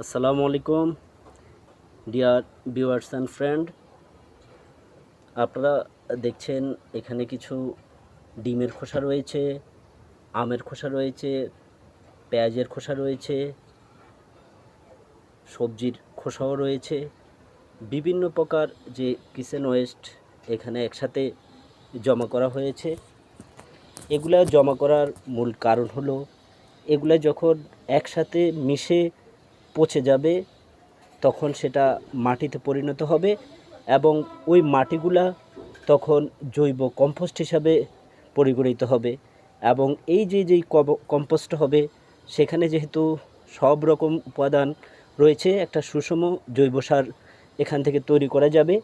আসসালামু আলাইকুম, dear viewers and friend. আপনারা দেখছেন এখানে কিছু ডিমের খোসা রয়েছে, আমের খোসা রয়েছে, পেঁয়াজের খোসা রয়েছে, সবজির খোসাও রয়েছে। বিভিন্ন প্রকার যে কিচেন ওয়েস্ট এখানে একসাথে জমা করা হয়েছে। এগুলা জমা করার মূল কারণ হলো, এগুলা যখন একসাথে মিশে পচে যাবে, তখন সেটা মাটিতে পরিণত হবে এবং ওই মাটিগুলা তখন জৈব কম্পোস্ট হিসাবে পরিগণিত হবে এবং এই যে যেই কম্পোস্ট হবে, সেখানে যেহেতু সব রকম উপাদান রয়েছে, একটা সুষম জৈব সার এখান থেকে তৈরি করা যাবে।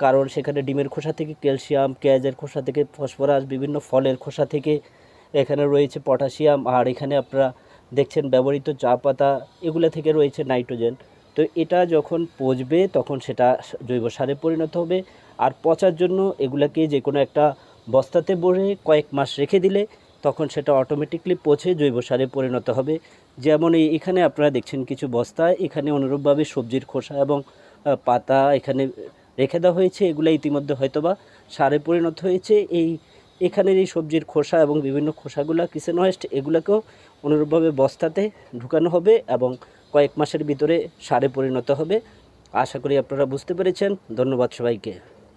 কারণ সেখানে ডিমের খোসা থেকে ক্যালসিয়াম, পেঁয়াজের খোসা থেকে ফসফরাস, বিভিন্ন ফলের খোসা থেকে এখানে রয়েছে পটাশিয়াম, আর এখানে আপনারা দেখছেন ব্যবহৃত চা পাতা, এগুলো থেকে রয়েছে নাইট্রোজেন। তো এটা যখন পচবে তখন সেটা জৈব সারে পরিণত হবে। আর পচার জন্য এগুলাকে যে কোনো একটা বস্তাতে ভরে কয়েক মাস রেখে দিলে তখন সেটা অটোমেটিকলি পচে জৈব সারে পরিণত হবে। যেমন এখানে আপনারা দেখছেন কিছু বস্তা, এখানে অনুরূপভাবে সবজির খোসা এবং পাতা এখানে রেখে দেওয়া হয়েছে। এগুলো ইতিমধ্যে হয়তোবা সারে পরিণত হয়েছে। এই এখানের এই সবজির খোসা এবং বিভিন্ন খোসাগুলো কিচেন ওয়েস্ট এগুলোকেও অনুরূপভাবে বস্তাতে ঢুকানো হবে এবং কয়েক মাসের ভিতরে সারে পরিণত হবে। আশা করি আপনারা বুঝতে পেরেছেন। ধন্যবাদ সবাইকে।